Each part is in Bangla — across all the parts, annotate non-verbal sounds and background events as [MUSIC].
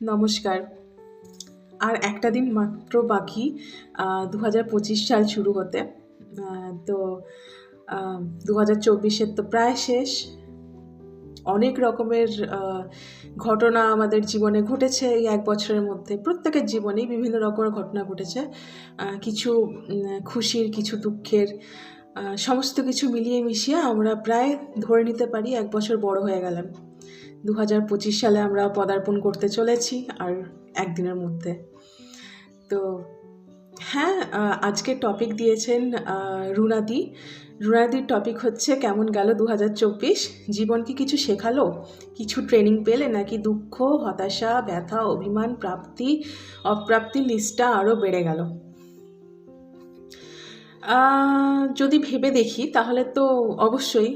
নমস্কার। আর একটা দিন মাত্র বাকি দু হাজার পঁচিশ সাল শুরু হতে। তো দু হাজার চব্বিশের তো প্রায় শেষ। অনেক রকমের ঘটনা আমাদের জীবনে ঘটেছে এই এক বছরের মধ্যে। প্রত্যেকের জীবনেই বিভিন্ন রকমের ঘটনা ঘটেছে। কিছু খুশির, কিছু দুঃখের সমস্ত কিছু মিলিয়ে মিশিয়ে আমরা প্রায় ধরে নিতে পারি এক বছর বড় হয়ে গেলাম। দু হাজার পঁচিশ সালে আমরা পদার্পণ করতে চলেছি আর একদিনের মধ্যে। তো হ্যাঁ আজকে টপিক দিয়েছেন রুনাদি। রুনাদির টপিক হচ্ছে কেমন গেল দু হাজার চব্বিশ? জীবন কি কিছু শেখালো? কিছু ট্রেনিং পেলে নাকি দুঃখ, হতাশা, ব্যথা, অভিমান, প্রাপ্তি অপ্রাপ্তি লিস্টটা আরও বেড়ে গেল? যদি ভেবে দেখি, তাহলে তো অবশ্যই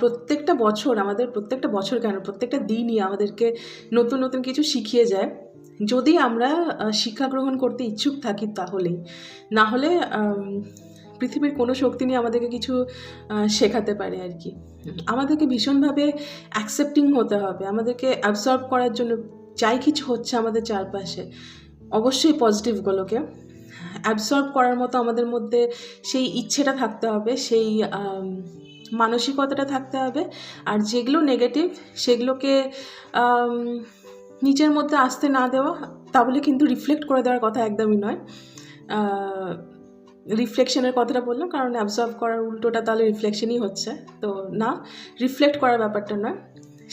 প্রত্যেকটা বছর আমাদের, প্রত্যেকটা বছর কেন, প্রত্যেকটা দিনই আমাদেরকে নতুন নতুন কিছু শিখিয়ে যায়। যদি আমরা শিক্ষা গ্রহণ করতে ইচ্ছুক থাকি তাহলেই। না হলে পৃথিবীর কোনো শক্তি নিয়ে আমাদেরকে কিছু শেখাতে পারে আর কি। আমাদেরকে ভীষণভাবে অ্যাকসেপ্টিং হতে হবে, আমাদেরকে অ্যাবসর্ব করার জন্য। যাই কিছু হচ্ছে আমাদের চারপাশে, অবশ্যই পজিটিভগুলোকে অ্যাবসর্ব করার মতো আমাদের মধ্যে সেই ইচ্ছেটা থাকতে হবে, সেই মানসিকতাটা থাকতে হবে। আর যেগুলো নেগেটিভ সেগুলোকে নিজের মধ্যে আসতে না দেওয়া, তাহলে কিন্তু রিফ্লেক্ট করে দেওয়ার কথা একদমই নয়। রিফ্লেকশনের কথাটা বললাম, কারণ অ্যাবজর্ব করার উল্টোটা তাহলে রিফ্লেকশনই হচ্ছে। তো না রিফ্লেক্ট করার ব্যাপারটা নয়।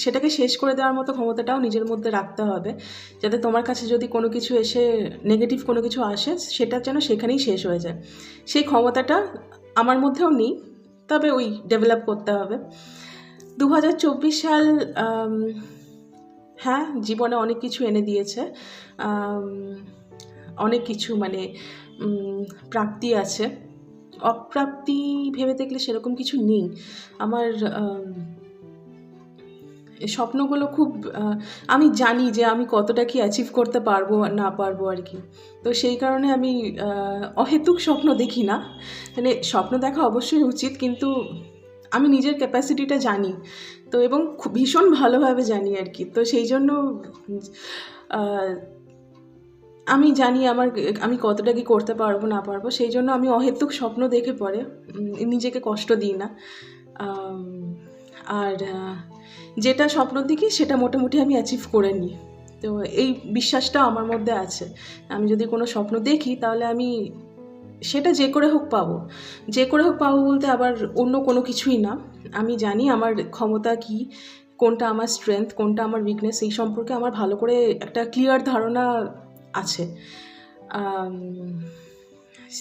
সেটাকে শেষ করে দেওয়ার মতো ক্ষমতাটাও নিজের মধ্যে রাখতে হবে, যাতে তোমার কাছে যদি কোনো কিছু এসে নেগেটিভ কোনো কিছু আসে, সেটা যেন সেখানেই শেষ হয়ে যায়। সেই ক্ষমতাটা আমার মধ্যেও নেই, তবে ওই ডেভেলপ করতে হবে। দু হাজার চব্বিশ সাল হ্যাঁ জীবনে অনেক কিছু এনে দিয়েছে। অনেক কিছু মানে প্রাপ্তি আছে। অপ্রাপ্তি ভেবে দেখলে সেরকম কিছু নেই। আমার স্বপ্নগুলো খুব আমি জানি যে আমি কতটা কি অ্যাচিভ করতে পারব না পারব আর কি। তো সেই কারণে আমি অহেতুক স্বপ্ন দেখি না। মানে স্বপ্ন দেখা অবশ্যই উচিত, কিন্তু আমি নিজের ক্যাপাসিটিটা জানি। তো এবং খুব ভীষণ ভালোভাবে জানি আর কি। তো সেই জন্য আমি জানি আমার, আমি কতটা কি করতে পারব, না পারব। সেই জন্য আমি অহেতুক স্বপ্ন দেখে পরে নিজেকে কষ্ট দিই না। আর যেটা স্বপ্ন দেখি, সেটা মোটামুটি আমি অ্যাচিভ করে নিই। তো এই বিশ্বাসটা আমার মধ্যে আছে। আমি যদি কোনো স্বপ্ন দেখি, তাহলে আমি সেটা যে করে হোক পাবো। যে করে হোক পাবো বলতে আবার অন্য কোনো কিছুই না। আমি জানি আমার ক্ষমতা কি, কোনটা আমার স্ট্রেংথ কোনটা আমার উইকনেস এই সম্পর্কে আমার ভালো করে একটা ক্লিয়ার ধারণা আছে।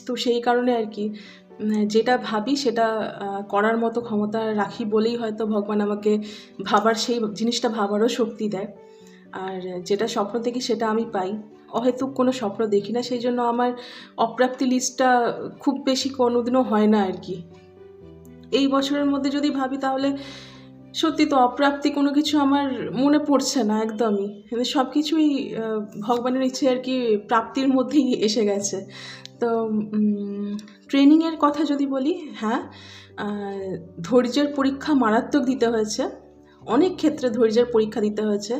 তো সেই কারণে আর কি যেটা ভাবি সেটা করার মতো ক্ষমতা রাখি বলেই হয়তো ভগবান আমাকে ভাবার সেই জিনিসটা ভাবারও শক্তি দেয়। আর যেটা স্বপ্ন দেখি সেটা আমি পাই। অহেতুক কোনো স্বপ্ন দেখি না, সেই জন্য আমার অপ্রাপ্তি লিস্টটা খুব বেশি কোনোদিনও হয় না আর কি। এই বছরের মধ্যে যদি ভাবি তাহলে সত্যি তো অপ্রাপ্তি কোনো কিছু আমার মনে পড়ছে না একদমই। কিন্তু সব কিছুই ভগবানের ইচ্ছে আর কি প্রাপ্তির মধ্যেই এসে গেছে। তো ট্রেনিংয়ের কথা যদি বলি হ্যাঁ ধৈর্যের পরীক্ষা মারাত্মক দিতে হয়েছে। অনেক ক্ষেত্রে ধৈর্যের পরীক্ষা দিতে হয়েছে।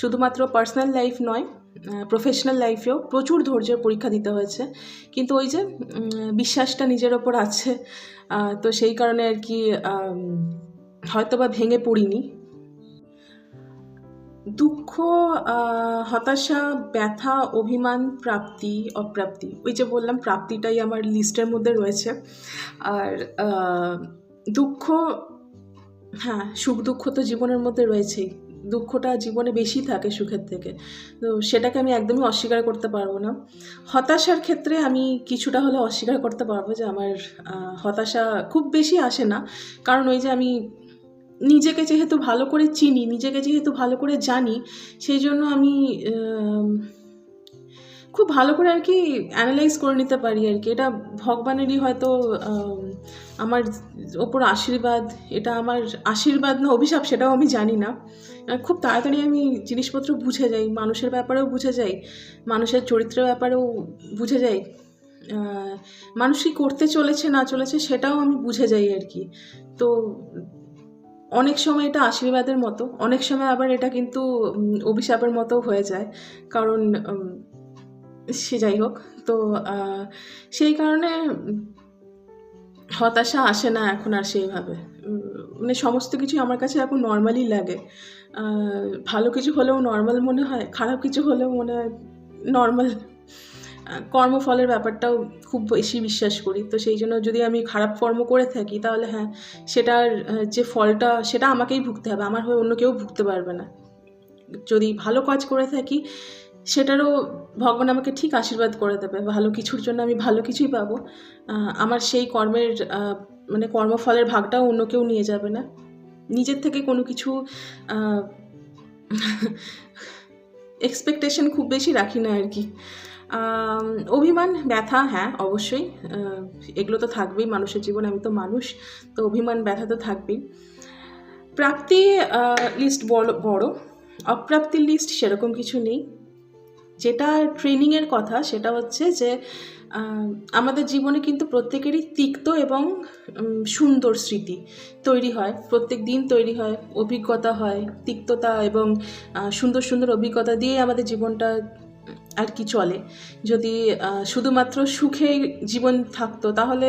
শুধুমাত্র পার্সোনাল লাইফ নয় প্রফেশনাল লাইফেও প্রচুর ধৈর্যের পরীক্ষা দিতে হয়েছে। কিন্তু ওই যে বিশ্বাসটা নিজের ওপর আছে তো সেই কারণে আর কি হয়তো বা ভেঙে পড়িনি। দুঃখ হতাশা, ব্যথা, অভিমান, প্রাপ্তি, অপ্রাপ্তি। ওই যে বললাম, প্রাপ্তিটাই আমার লিস্টের মধ্যে রয়েছে। আর দুঃখ হ্যাঁ সুখ, দুঃখ তো জীবনের মধ্যে রয়েছেই। দুঃখটা জীবনে বেশি থাকে সুখের থেকে। তো সেটাকে আমি একদমই অস্বীকার করতে পারব না। হতাশার ক্ষেত্রে আমি কিছুটা হলে অস্বীকার করতে পারব যে আমার হতাশা খুব বেশি আসে না। কারণ ওই যে আমি নিজেকে যেহেতু ভালো করে চিনি, নিজেকে যেহেতু ভালো করে জানি, সেই জন্য আমি খুব ভালো করে আর কি অ্যানালাইজ করে নিতে পারি আর কি। এটা ভগবানেরই হয়তো আমার ওপর আশীর্বাদ, এটা আমার আশীর্বাদ না অভিশাপ সেটাও আমি জানি না। খুব তাড়াতাড়ি আমি জিনিসপত্র বুঝে যাই, মানুষের ব্যাপারেও বুঝে যাই, মানুষের চরিত্রের ব্যাপারেও বুঝে যাই মানুষ কি করতে চলেছে, না চলেছে সেটাও আমি বুঝে যাই আর কি। তো অনেক সময় এটা আশীর্বাদের মতো, অনেক সময় আবার এটা কিন্তু অভিশাপের মতো হয়ে যায়। কারণ সে যাই হোক, তো সেই কারণে, হতাশা আসে না এখন আর সেইভাবে। মানে সমস্ত কিছু আমার কাছে এখন নর্মালই লাগে। ভালো কিছু হলেও নর্মাল মনে হয়, খারাপ কিছু হলেও মনে হয় নর্মাল কর্মফলের ব্যাপারটাও খুব বেশি বিশ্বাস করি। তো সেই জন্য যদি আমি খারাপ কর্ম করে থাকি, তাহলে হ্যাঁ সেটার যে ফলটা, সেটা আমাকেই ভুগতে হবে। আমার হয়ে অন্য কেউ ভুগতে পারবে না। যদি ভালো কাজ করে থাকি, সেটারও ভগবান আমাকে ঠিক আশীর্বাদ করে দেবে। ভালো কিছুর জন্য আমি ভালো কিছুই পাবো। আমার সেই কর্মের মানে কর্মফলের ভাগটাও অন্য কেউ নিয়ে যাবে না। নিজের থেকে কোনো কিছু এক্সপেকটেশন [LAUGHS] খুব বেশি রাখি না আর কি। অভিমান, ব্যথা হ্যাঁ অবশ্যই। এগুলো তো থাকবেই, মানুষের জীবনে আমি তো মানুষ, তো অভিমান, ব্যথা তো থাকবেই। প্রাপ্তি লিস্ট বড় বড়। অপ্রাপ্তির লিস্ট সেরকম কিছু নেই। যেটা ট্রেনিংয়ের কথা, সেটা হচ্ছে যে আমাদের জীবনে কিন্তু প্রত্যেকেরই তিক্ত এবং সুন্দর স্মৃতি তৈরি হয়। প্রত্যেক দিন তৈরি হয়, অভিজ্ঞতা হয়, তিক্ততা এবং সুন্দর সুন্দর অভিজ্ঞতা দিয়ে আমাদের জীবনটা আর কি চলে। যদি শুধুমাত্র সুখে জীবন থাকতো, তাহলে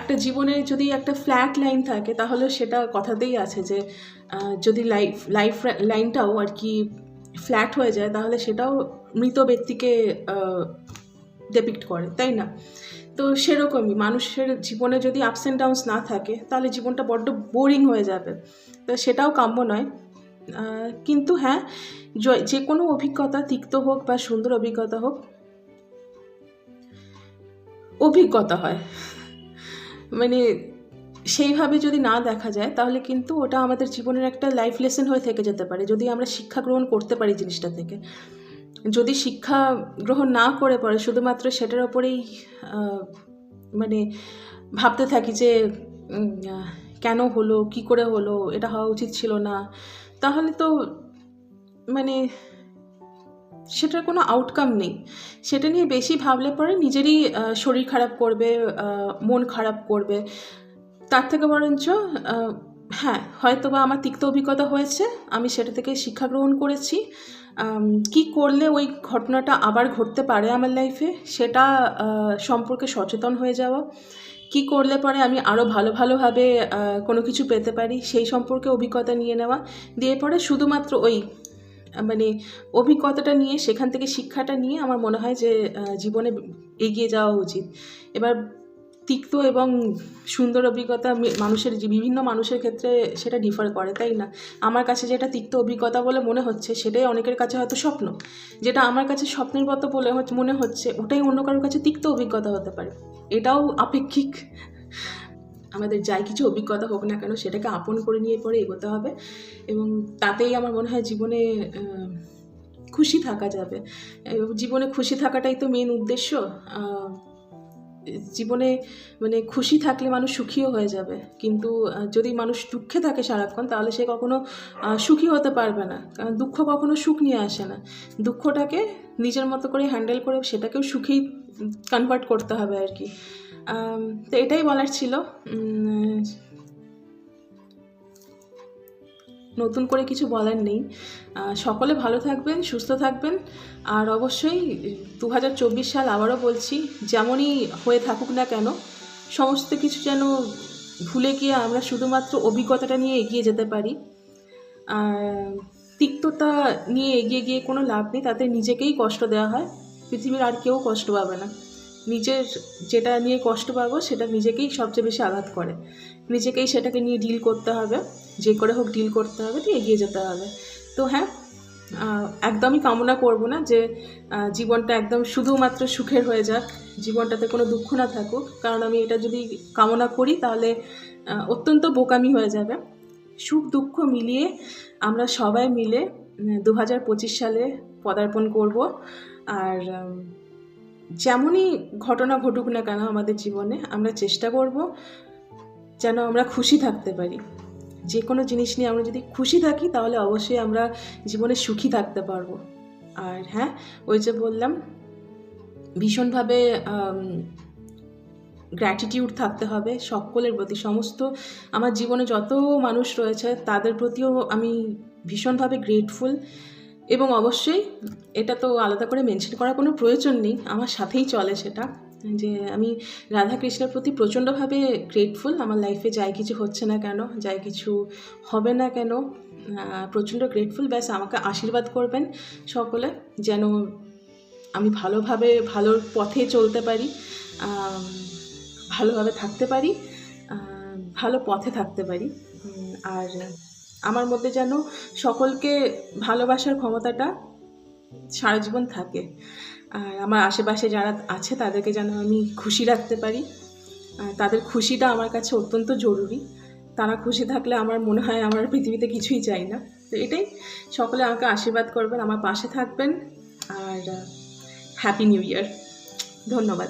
একটা জীবনে যদি একটা ফ্ল্যাট লাইন থাকে, তাহলে সেটা কথাতেই আছে যে যদি লাইফ লাইফ লাইনটাও আর কি ফ্ল্যাট হয়ে যায়, তাহলে সেটাও মৃত ব্যক্তিকে ডেপিক্ট করে, তাই না? তো সেরকমই, মানুষের জীবনে যদি আপস অ্যান্ড ডাউনস না থাকে, তাহলে জীবনটা বড্ড বোরিং হয়ে যাবে। তো সেটাও কাম্য নয়। কিন্তু হ্যাঁ যে কোনো অভিজ্ঞতা তিক্ত হোক বা সুন্দর অভিজ্ঞতা হোক, অভিজ্ঞতা হয়। মানে সেইভাবে যদি না দেখা যায়, তাহলে কিন্তু ওটা আমাদের জীবনের একটা লাইফ লেসন হয়ে থেকে যেতে পারে, যদি আমরা শিক্ষা গ্রহণ করতে পারি জিনিসটা থেকে। যদি শিক্ষা গ্রহণ না করে পরে শুধুমাত্র সেটার ওপরেই মানে ভাবতে থাকি যে কেন হলো, কি করে হলো, এটা হওয়া উচিত ছিল না। তাহলে তো মানে সেটার কোনো আউটকাম নেই। সেটা নিয়ে বেশি ভাবলে পরে নিজেরই শরীর খারাপ করবে মন খারাপ করবে। তার থেকে বরঞ্চ হ্যাঁ হয়তো বা আমার তিক্ত অভিজ্ঞতা হয়েছে, আমি সেটা থেকে শিক্ষা গ্রহণ করেছি। কি করলে ওই ঘটনাটা আবার ঘটতে পারে আমার লাইফে সেটা সম্পর্কে সচেতন হয়ে যাওয়া। কি করলে পরে আমি আরও ভালো ভালোভাবে কোনো কিছু পেতে পারি? সেই সম্পর্কে অভিজ্ঞতা নিয়ে নেওয়া। দিয়ে পরে শুধুমাত্র ওই মানে অভিজ্ঞতাটা নিয়ে, সেখান থেকে শিক্ষাটা নিয়ে আমার মনে হয় যে জীবনে এগিয়ে যাওয়া উচিত। এবার তিক্ত এবং সুন্দর অভিজ্ঞতা মানুষের বিভিন্ন মানুষের ক্ষেত্রে সেটা ডিফার করে, তাই না? আমার কাছে যেটা তিক্ত অভিজ্ঞতা বলে মনে হচ্ছে সেটাই অনেকের কাছে হয়তো স্বপ্ন। যেটা আমার কাছে স্বপ্নের মতো বলে মনে হচ্ছে ওটাই অন্য কারোর কাছে তিক্ত অভিজ্ঞতা হতে পারে। এটাও আপেক্ষিক। আমাদের যাই কিছু অভিজ্ঞতা হোক না কেন সেটাকে আপন করে নিয়ে পরে এগোতে হবে এবং তাতেই আমার মনে হয় জীবনে খুশি থাকা যাবে। জীবনে খুশি থাকাটাই তো মেন উদ্দেশ্য। জীবনে মানে খুশি থাকলে মানুষ সুখীও হয়ে যাবে। কিন্তু যদি মানুষ দুঃখে থাকে সারাক্ষণ, তাহলে সে কখনো সুখী হতে পারবে না। কারণ দুঃখ কখনো সুখ নিয়ে আসে না। দুঃখটাকে নিজের মতো করে হ্যান্ডেল করে সেটাকেও সুখেই কনভার্ট করতে হবে আর কি। তো এটাই বলার ছিল। নতুন করে কিছু বলার নেই। সকলে ভালো থাকবেন, সুস্থ থাকবেন। আর অবশ্যই দু হাজার চব্বিশ সাল আবারও বলছি, যেমনই হয়ে থাকুক না কেন, সমস্ত কিছু যেন ভুলে গিয়ে আমরা শুধুমাত্র অভিজ্ঞতাটা নিয়ে এগিয়ে যেতে পারি। আর তিক্ততা নিয়ে এগিয়ে গিয়ে কোনো লাভ নেই, তাতে নিজেকেই কষ্ট দেওয়া হয়। পৃথিবীর আর কেউ কষ্ট পাবে না। নিজের যেটা নিয়ে কষ্ট পাবো, সেটা নিজেকেই সবচেয়ে বেশি আঘাত করে। নিজেকেই সেটাকে নিয়ে ডিল করতে হবে। যে করে হোক ডিল করতে হবে, তো এগিয়ে যেতে হবে। তো হ্যাঁ একদমই কামনা করব না যে জীবনটা একদম শুধুমাত্র সুখের হয়ে যাক, জীবনটাতে কোনো দুঃখ না থাকুক। কারণ আমি এটা যদি কামনা করি, তাহলে অত্যন্ত বোকামি হয়ে যাবে। সুখ দুঃখ মিলিয়ে আমরা সবাই মিলে দু হাজার পঁচিশ সালে পদার্পণ করব। আর যেমনই ঘটনা ঘটুক না কেন আমাদের জীবনে, আমরা চেষ্টা করব যেন আমরা খুশি থাকতে পারি। যে কোনো জিনিস নিয়ে আমরা যদি খুশি থাকি, তাহলে অবশ্যই আমরা জীবনে সুখী থাকতে পারব। আর হ্যাঁ ওই যে বললাম, ভীষণভাবে গ্র্যাটিটিউড থাকতে হবে সকলের প্রতি। সমস্ত আমার জীবনে যত মানুষ রয়েছে, তাদের প্রতিও আমি ভীষণভাবে গ্রেটফুল এবং অবশ্যই এটা তো আলাদা করে মেনশন করার কোনো প্রয়োজন নেই, আমার সাথেই চলে সেটা। যে আমি রাধাকৃষ্ণের প্রতি প্রচণ্ডভাবে গ্রেটফুল আমার লাইফে যাই কিছু হচ্ছে না কেন, যাই কিছু হবে না কেন প্রচণ্ড গ্রেটফুল ব্যাস, আমাকে আশীর্বাদ করবেন সকলে যেন আমি ভালোভাবে ভালোর পথে চলতে পারি ভালোভাবে থাকতে পারি ভালো পথে থাকতে পারি। আর আমার মধ্যে যেন সকলকে ভালোবাসার ক্ষমতাটা সারা জীবন থাকে। আর আমার আশেপাশে যারা আছে, তাদেরকে যেন আমি খুশি রাখতে পারি। তাদের খুশিটা আমার কাছে অত্যন্ত জরুরি। তারা খুশি থাকলে আমার মনে হয় আমার পৃথিবীতে কিছুই চাই না। তো এটাই। সকলে আমাকে আশীর্বাদ করবেন, আমার পাশে থাকবেন। আর হ্যাপি নিউ ইয়ার ধন্যবাদ।